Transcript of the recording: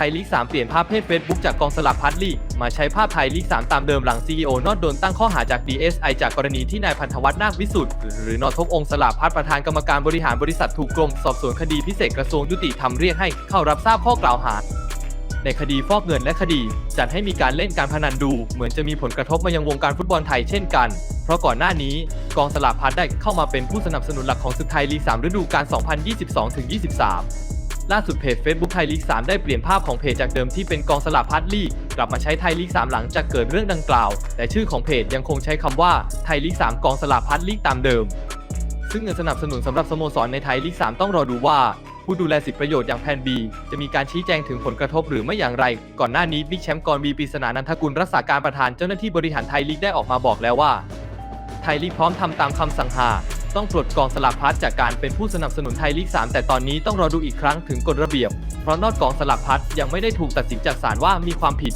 ไทยลีก 3 เปลี่ยนภาพเพจ Facebook จากกองสลากพัดลีก มาใช้ภาพไทยลีก 3 ตามเดิมหลัง CEO นอดโดนตั้งข้อหาจาก DSI จากกรณีที่นายพันธวัฒน์นาควิสุทธิ์หรือนอทบองสลากพัดประธานกรรมการบริหารบริษัทถูกกรม สอบสวนคดีพิเศษกระทรวงยุติธรรมเรียกให้เข้ารับทราบข้อกล่าวหา ในคดีฟอกเงินและคดี จัดให้มีการเล่นการพนันดู เหมือนจะมีผลกระทบมายังวงการฟุตบอลไทยเช่นกัน เพราะก่อนหน้านี้กองสลากพัดได้เข้ามาเป็นผู้สนับสนุนหลักของศึกไทยลีก 3 ฤดูกาล 2022-23 ล่าสุดเพจ Facebook ไทยลีก 3 ได้เปลี่ยนภาพของเพจจากเดิมที่เป็นกองสลากพัดลีกกลับมาใช้ไทยลีก 3 หลังจากเกิดเรื่องดังกล่าว แต่ชื่อของเพจยังคงใช้คำว่าไทยลีก 3 กองสลากพัดลีกตามเดิม ซึ่งเงินสนับสนุนสำหรับสโมสรในไทยลีก 3 ต้องรอดูว่าผู้ดูแลสิทธิประโยชน์อย่างแพนบีจะมีการชี้แจงถึงผลกระทบหรือไม่อย่างไร ก่อนหน้านี้บิ๊กแชมป์กรวีปริศนานันทกุลรักษาการประธานเจ้าหน้าที่บริหารไทยลีกได้ออกมาบอกแล้วว่า ไทยลีกพร้อมทำตามคำสั่งหา ต้องปลดกองสลากพลัดจากการเป็นผู้สนับสนุนไทยลีก 3 แต่ตอนนี้ต้องรอดูอีกครั้งถึงกฎระเบียบ เพราะนอกกองสลากพลัดยังไม่ได้ถูกตัดสินจากศาลว่ามีความผิด